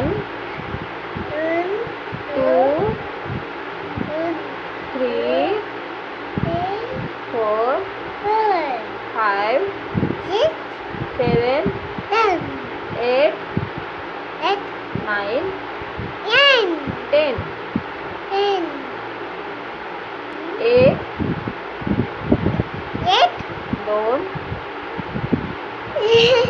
One, two, three, four, five, six, seven, eight, nine, ten. Eight, eight, nine.